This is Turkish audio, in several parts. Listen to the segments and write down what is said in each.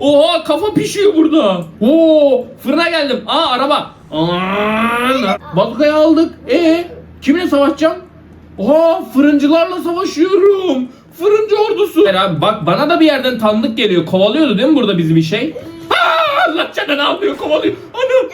Oha kafa pişiyor burada. Oo fırına geldim. Aa araba. Aa, bazukayı aldık. E kimle savaşacağım? Oha fırıncılarla savaşıyorum. Fırıncı ordusu. Hayır abi bak bana da bir yerden tanıdık geliyor. Kovalıyordu değil mi burada bizi bir şey? Aa, Allah canına alıyor kovalıyor. Anam.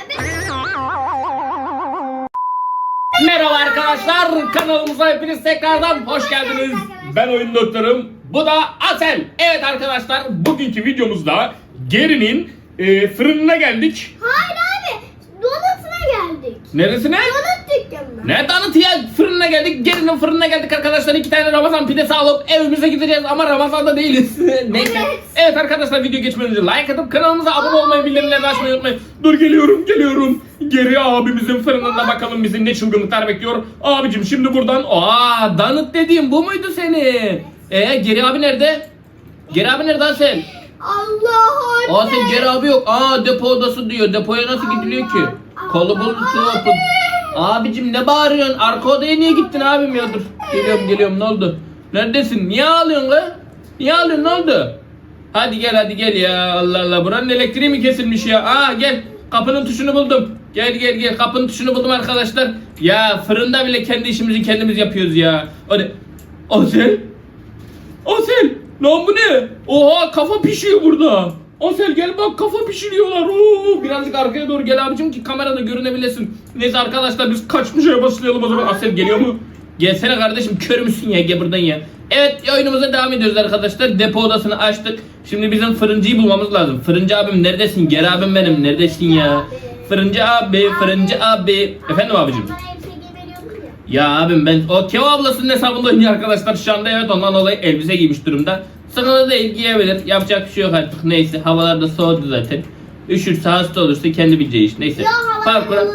Merhaba arkadaşlar kanalımıza hepiniz tekrardan hoş geldiniz. Ben oyun doktorum. Bu da Asel. Evet arkadaşlar bugünkü videomuzda Geri'nin e, fırınına geldik. Hayır abi. Donut'una geldik. Neresine? Donut dükkanına. Ne tanıtı ya fırınına geldik. Geri'nin fırınına geldik arkadaşlar. iki tane Ramazan pidesi alıp evimize gideceğiz ama Ramazan'da değiliz. Neyse. Evet. Evet arkadaşlar video geçmeden önce like atıp kanalımıza abone olmayı, bildirimleri açmayı unutmayın. Dur geliyorum geliyorum. Geri abimizin fırınında bakalım bizi ne çılgınlıklar bekliyor. Abicim şimdi buradan aa danıt dediğim bu muydu seni? Ee Geri abi nerede? Geri abi nerede Asel? Allah Asel Geri abi yok. Aa depo odası diyor. Depoya nasıl gidiliyor ki? Kolu bulutu yapın. Abicim ne bağırıyorsun? Arka odaya niye gittin abim ya dur. Geliyorum geliyorum ne oldu? Neredesin? Niye ağlıyorsun lan? Niye ağlıyorsun ne oldu? Hadi gel hadi gel ya Allah Allah buranın elektriği mi kesilmiş ya? Aa gel kapının tuşunu buldum. Gel gel gel kapının tuşunu buldum arkadaşlar. Ya fırında bile kendi işimizi kendimiz yapıyoruz ya. Hadi. Asel. Asel. Lan bu ne? Oha kafa pişiyor burada. Asel gel bak kafa pişiriyorlar. Oo, birazcık arkaya doğru gel abicim ki kamerada görünebilesin. Neyse arkadaşlar biz kaçmışa başlayalım o zaman. Asel geliyor mu? Gelsene kardeşim kör müsün ya gel buradan ya. Evet oyunumuza devam ediyoruz arkadaşlar. Depo odasını açtık. Şimdi bizim fırıncıyı bulmamız lazım. Fırıncı abim neredesin? Gel abim benim neredesin ya? Fırıncı abi, fırıncı abi. Efendim abicim? Ya. Abim ben o Kevo ablasının hesabında oynuyor arkadaşlar şu anda evet ondan dolayı elbise giymiş durumda. Da değil giyebilir yapacak bir şey yok artık neyse havalar da soğudu zaten. Üşürse hasta olursa kendi bileceği iş neyse. Ya Parkura-.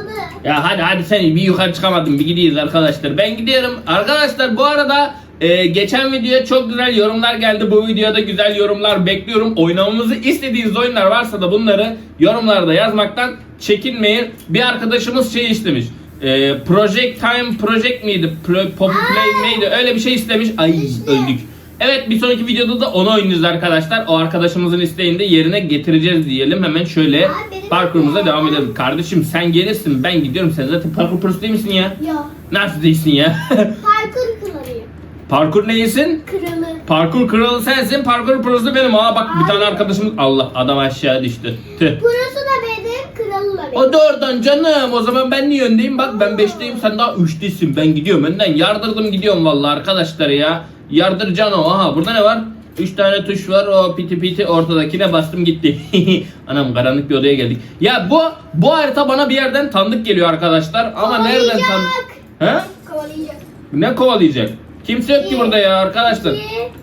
Ya hadi hadi sen bir yukarı çıkamadın bir gidiyiz arkadaşlar. Ben gidiyorum. Arkadaşlar bu arada e, geçen videoya çok güzel yorumlar geldi. Bu videoda güzel yorumlar bekliyorum. Oynamamızı istediğiniz oyunlar varsa da bunları yorumlarda yazmaktan çekinmeyin. Bir arkadaşımız şey istemiş. E, Project Time Project miydi? Pro, Poppy Play neydi? Öyle bir şey istemiş. Ay öldük. Evet bir sonraki videoda da onu oynayacağız arkadaşlar. O arkadaşımızın isteğini de yerine getireceğiz diyelim. Hemen şöyle parkurumuza de. devam edelim. Kardeşim sen gelirsin ben gidiyorum. Sen zaten parkur prosu değil misin ya? Yok. Nasıl değilsin ya? Parkur kralıyım. parkur neysin? Kralı. Parkur kralı sensin. Parkur prosu benim. Aa bak bir tane arkadaşımız. Allah adam aşağı düştü. Tüh. Burası da oradan canım. O zaman ben niye öndeyim? Bak ben 5'teyim sen daha 3'tesin. Ben gidiyorum önden. Yardırdım gidiyorum vallahi arkadaşlar ya. Yardır cano. Aha burada ne var? 3 tane tuş var. O piti piti ortadakine bastım gitti. Anam karanlık bir odaya geldik. Ya bu bu harita bana bir yerden tanıdık geliyor arkadaşlar. Ama nereden tanıdık? Kovalayacak. He? Kovalayacak. Ne kovalayacak? Kimse yok ki burada ya arkadaşlar.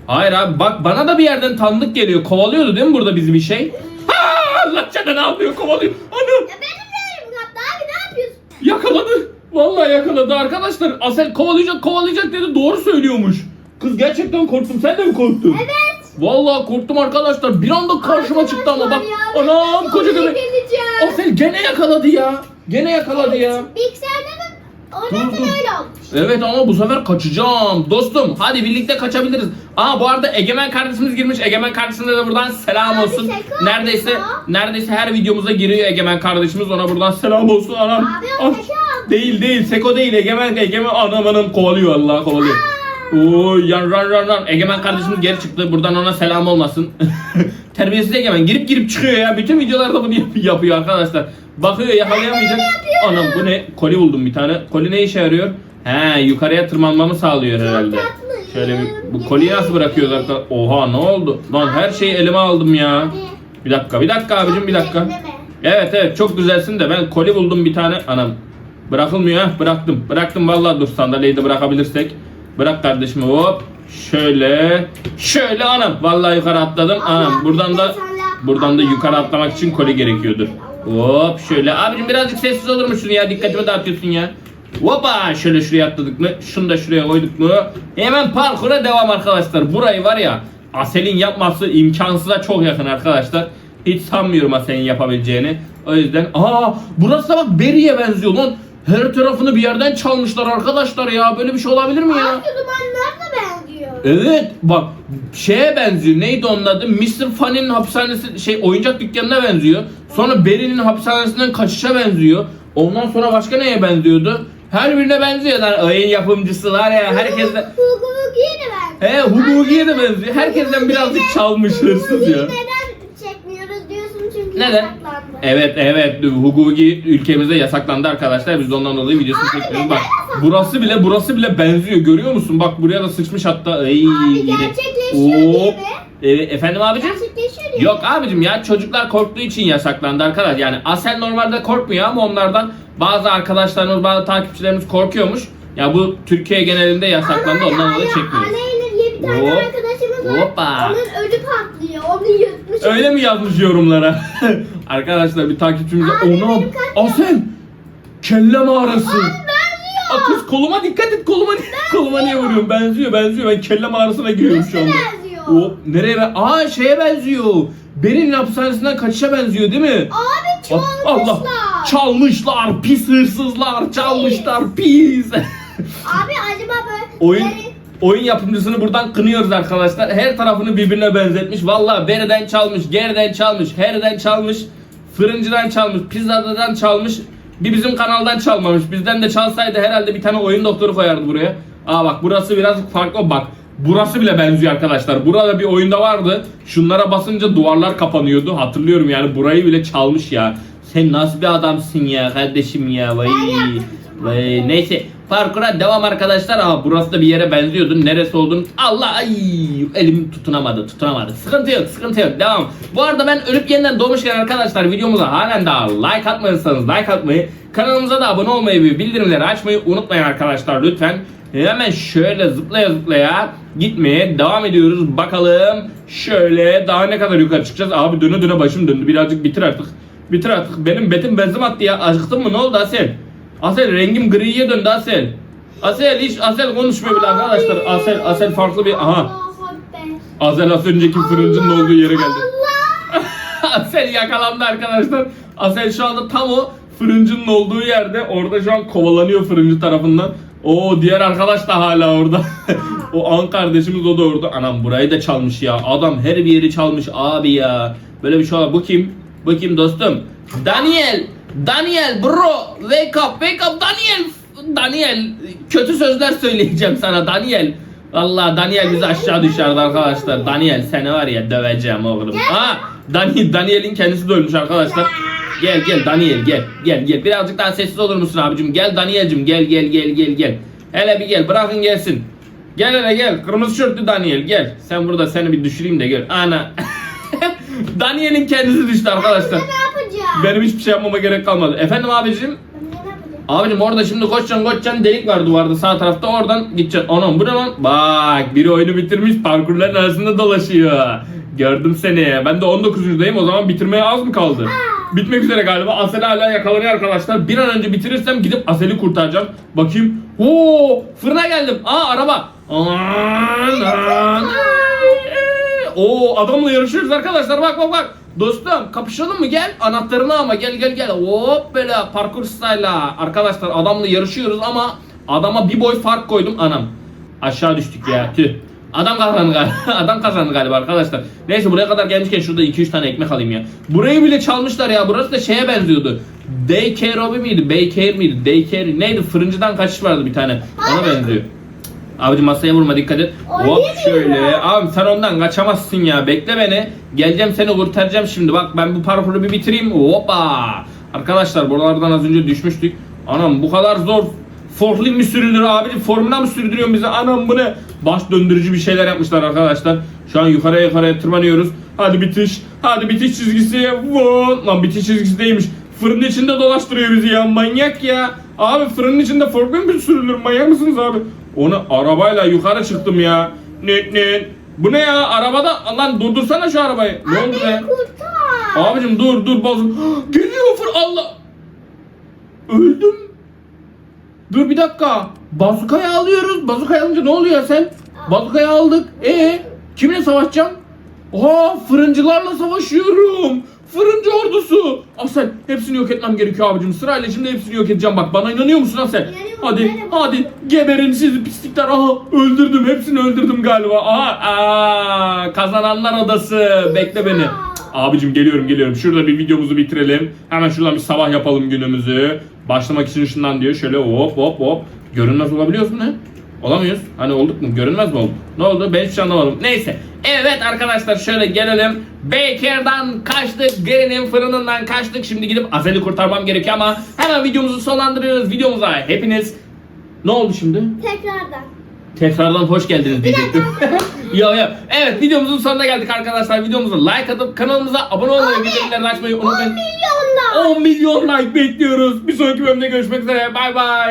Hayır abi bak bana da bir yerden tanıdık geliyor. Kovalıyordu değil mi burada bizi bir şey? Aa, Allah canını alıyor kovalıyor. Anam Ya benim de elim kaptı abi ne yapıyorsun? yakaladı. Vallahi yakaladı arkadaşlar. Asel kovalayacak kovalayacak dedi doğru söylüyormuş. Kız gerçekten korktum. Sen de mi korktun? Evet. Vallahi korktum arkadaşlar. Bir anda karşıma çıktı ama bak. Ya, Anam koca geleceğim. Asel gene yakaladı ya. Gene yakaladı ya. Bilgisayarda mı? Dur. öyle olmuş. Evet ama bu sefer kaçacağım. Dostum hadi birlikte kaçabiliriz. Aa bu arada Egemen kardeşimiz girmiş. Egemen kardeşimize de buradan selam Abi, olsun. Seko Neredeyse ya. neredeyse her videomuza giriyor Egemen kardeşimiz. Ona buradan selam olsun anam. Abi, o Ah, Seko. Değil değil Seko değil Egemen Egemen anam anam kovalıyor Allah kovalıyor. Oy yan ran ran ran. Egemen kardeşimiz geri çıktı. Buradan ona selam olmasın. Terbiyesiz Egemen girip girip çıkıyor ya. Bütün videolarda bunu yap- yapıyor arkadaşlar. Bakıyor yakalayamayacak. Anam bu ne? Koli buldum bir tane. Koli ne işe yarıyor? He yukarıya tırmanmamı sağlıyor herhalde. tatlı. Şöyle bir, bu koliyi nasıl bırakıyoruz arkadaşlar? Oha ne oldu? Lan her şeyi elime aldım ya. Bir dakika bir dakika abicim bir dakika. Evet evet çok güzelsin de ben koli buldum bir tane. Anam bırakılmıyor ha bıraktım. Bıraktım vallahi dur sandalyeyi de bırakabilirsek. Bırak kardeşim hop. Şöyle. Şöyle anam. Vallahi yukarı atladım. Anam buradan da buradan da yukarı atlamak için koli gerekiyordur. Hop şöyle. Abicim birazcık sessiz olur musun ya? Dikkatimi dağıtıyorsun ya. Hoppa şöyle şuraya atladık mı? Şunu da şuraya koyduk mu? Hemen parkura devam arkadaşlar. Burayı var ya Asel'in yapması imkansıza çok yakın arkadaşlar. Hiç sanmıyorum Asel'in yapabileceğini. O yüzden aa burası da bak Berry'e benziyor lan. Her tarafını bir yerden çalmışlar arkadaşlar ya. Böyle bir şey olabilir mi ya? Da benziyor. Evet bak şeye benziyor. Neydi onun adı? Mr. Funny'nin hapishanesi şey oyuncak dükkanına benziyor. Sonra Barry'nin hapishanesinden kaçışa benziyor. Ondan sonra başka neye benziyordu? Her birine benziyor lan. Oyun yapımcısı var ya herkesten. Hugo Hugo'ya da ben. He Hubugi'ye de benziyor. Herkesten birazcık çalmış hırsız ya. Neden Neden? yasaklandı. Evet evet Hugugi ülkemizde yasaklandı arkadaşlar. Biz de ondan dolayı videosunu Abi, çekmiyoruz. Bak burası bile burası bile benziyor. Görüyor musun? Bak buraya da sıçmış hatta. Ay, Abi gerçekleşiyor Oo. değil mi? E, efendim abicim? Gerçekleşiyor değil Yok abicim ya çocuklar korktuğu için yasaklandı arkadaş. Yani Asel normalde korkmuyor ama onlardan bazı arkadaşlarımız, bazı takipçilerimiz korkuyormuş. Ya bu Türkiye genelinde yasaklandı Ama ondan dolayı çekmiyoruz. Aleyna diye bir tane Hop. arkadaşımız var. Hoppa. Onun ödü patlıyor. Onu yutmuş. Öyle mi yazmış yorumlara? arkadaşlar bir takipçimize Abi, ona benim kaç Asel kelle mağarası. Benziyor. Aa, kız koluma dikkat et koluma koluma niye vuruyorum benziyor benziyor ben kelle mağarasına giriyorum şu anda. benziyor? Hop nereye ben? Aa şeye benziyor. Berinin hapishanesinden kaçışa benziyor değil mi? Abi Bak, çalmışlar. Çalmışlar, pis hırsızlar, çalmışlar, pis. Abi acaba böyle... oyun böyle- oyun yapımcısını buradan kınıyoruz arkadaşlar. Her tarafını birbirine benzetmiş. Vallahi beriden çalmış, geriden çalmış, herden çalmış, fırıncıdan çalmış, pizzadan çalmış. Bir bizim kanaldan çalmamış. Bizden de çalsaydı herhalde bir tane oyun doktoru koyardı buraya. Aa bak burası biraz farklı. Bak burası bile benziyor arkadaşlar. Burada bir oyunda vardı. Şunlara basınca duvarlar kapanıyordu. Hatırlıyorum yani burayı bile çalmış ya. Sen nasıl bir adamsın ya kardeşim ya. Vay. Vay. Neyse parkura devam arkadaşlar ama burası da bir yere benziyordu. Neresi olduğunu Allah ay elim tutunamadı tutunamadı. Sıkıntı yok sıkıntı yok devam. Bu arada ben ölüp yeniden doğmuşken arkadaşlar videomuza halen daha like atmadıysanız like atmayı kanalımıza da abone olmayı ve bildirimleri açmayı unutmayın arkadaşlar lütfen. Hemen şöyle zıplaya zıplaya gitmeye devam ediyoruz. Bakalım şöyle daha ne kadar yukarı çıkacağız. Abi döne döne başım döndü. Birazcık bitir artık. Bitir artık. Benim betim benzin attı ya. Acıktın mı? Ne oldu Asel? Asel rengim griye döndü Asel. Asel hiç Asel konuşmuyor bile arkadaşlar. Asel Asel farklı bir aha. Asel az önceki fırıncının olduğu yere geldi. Asel yakalandı arkadaşlar. Asel şu anda tam o fırıncının olduğu yerde. Orada şu an kovalanıyor fırıncı tarafından. O diğer arkadaş da hala orada. o an kardeşimiz o da orada. Anam burayı da çalmış ya. Adam her bir yeri çalmış abi ya. Böyle bir şey var. Bu kim? Bu kim dostum? Daniel. Daniel bro. Wake up. Wake up Daniel. Daniel. Kötü sözler söyleyeceğim sana Daniel. Allah Daniel bizi aşağı düşerdi arkadaşlar. Daniel seni var ya döveceğim oğlum. Aa, Daniel, Daniel'in kendisi de ölmüş arkadaşlar. Gel gel Daniel gel gel gel. Birazcık daha sessiz olur musun abicim? Gel Daniel'cim gel gel gel gel gel. Hele bir gel bırakın gelsin. Gel hele gel. Kırmızı şortlu Daniel gel. Sen burada seni bir düşüreyim de gör. Ana. Daniel'in kendisi düştü arkadaşlar. Benim hiçbir şey yapmama gerek kalmadı. Efendim abicim? Abicim orada şimdi koşacaksın koşacaksın delik var duvarda sağ tarafta oradan gideceksin. Anam bu ne lan? Bak biri oyunu bitirmiş parkurların arasında dolaşıyor. Gördüm seni. Ben de 19'ündeyim o zaman bitirmeye az mı kaldı? Bitmek üzere galiba. Asel hala yakalanıyor arkadaşlar. Bir an önce bitirirsem gidip Asel'i kurtaracağım. Bakayım. Oo, fırına geldim. Aa araba. Anan. Oo adamla yarışıyoruz arkadaşlar. Bak bak bak. Dostum kapışalım mı? Gel. Anahtarını ama gel gel gel. Hop böyle parkur style'a. Arkadaşlar adamla yarışıyoruz ama adama bir boy fark koydum anam. Aşağı düştük ya. Tüh. Adam kazandı galiba. Adam kazandı galiba arkadaşlar. Neyse buraya kadar gelmişken şurada 2-3 tane ekmek alayım ya. Burayı bile çalmışlar ya. Burası da şeye benziyordu. Daycare Obi miydi? Baycare miydi? Daycare neydi? Fırıncıdan kaçış vardı bir tane. Ona benziyor. Abicim masaya vurma dikkat et. Hop şöyle. Abi sen ondan kaçamazsın ya. Bekle beni. Geleceğim seni kurtaracağım şimdi. Bak ben bu parkuru bir bitireyim. Hoppa. Arkadaşlar buralardan az önce düşmüştük. Anam bu kadar zor. Forklift mi sürülür abi? Formuna mı sürdürüyorsun bize? Anam bu ne? Baş döndürücü bir şeyler yapmışlar arkadaşlar. Şu an yukarıya yukarıya tırmanıyoruz. Hadi bitiş. Hadi bitiş çizgisi. Vuu. Lan bitiş çizgisi değilmiş. Fırının içinde dolaştırıyor bizi ya. Manyak ya. Abi fırının içinde forklift mi sürülür? Manyak mısınız abi? Onu arabayla yukarı çıktım ya. Ne ne? Bu ne ya? Arabada lan durdursana şu arabayı. Ne oldu be? Kurtar. Abicim dur dur bozuk. Geliyor fır Allah. Öldüm. Dur bir dakika. Bazukayı alıyoruz. Bazukayı alınca ne oluyor sen? Bazukayı aldık. E kiminle savaşacağım? Oha fırıncılarla savaşıyorum. Fırıncı ordusu. Asel hepsini yok etmem gerekiyor abicim. Sırayla şimdi hepsini yok edeceğim. Bak bana inanıyor musun Asel? İnanıyorum, Hadi inanıyorum. hadi geberin sizi pislikler. Aha öldürdüm. Hepsini öldürdüm galiba. Aha aa, kazananlar odası. Bekle beni. Abicim geliyorum geliyorum. Şurada bir videomuzu bitirelim. Hemen şuradan bir sabah yapalım günümüzü. Başlamak için şundan diyor. Şöyle hop hop hop. Görünmez olabiliyoruz mu ne? Olamıyoruz. Hani olduk mu? Görünmez mi olduk? Ne oldu? Ben hiçbir şey anlamadım. Neyse. Evet arkadaşlar şöyle gelelim. Baker'dan kaçtık. Gary'nin fırınından kaçtık. Şimdi gidip Azel'i kurtarmam gerekiyor ama hemen videomuzu sonlandırıyoruz. Videomuza hepiniz... Ne oldu şimdi? Tekrardan. Tekrardan hoş geldiniz diyecektim. ya ya. Evet videomuzun sonuna geldik arkadaşlar. Videomuza like atıp kanalımıza abone olmayı, bildirimleri açmayı 10 unutmayın. milyonlar. 10 milyon like bekliyoruz. Bir sonraki bölümde görüşmek üzere. Bay bay.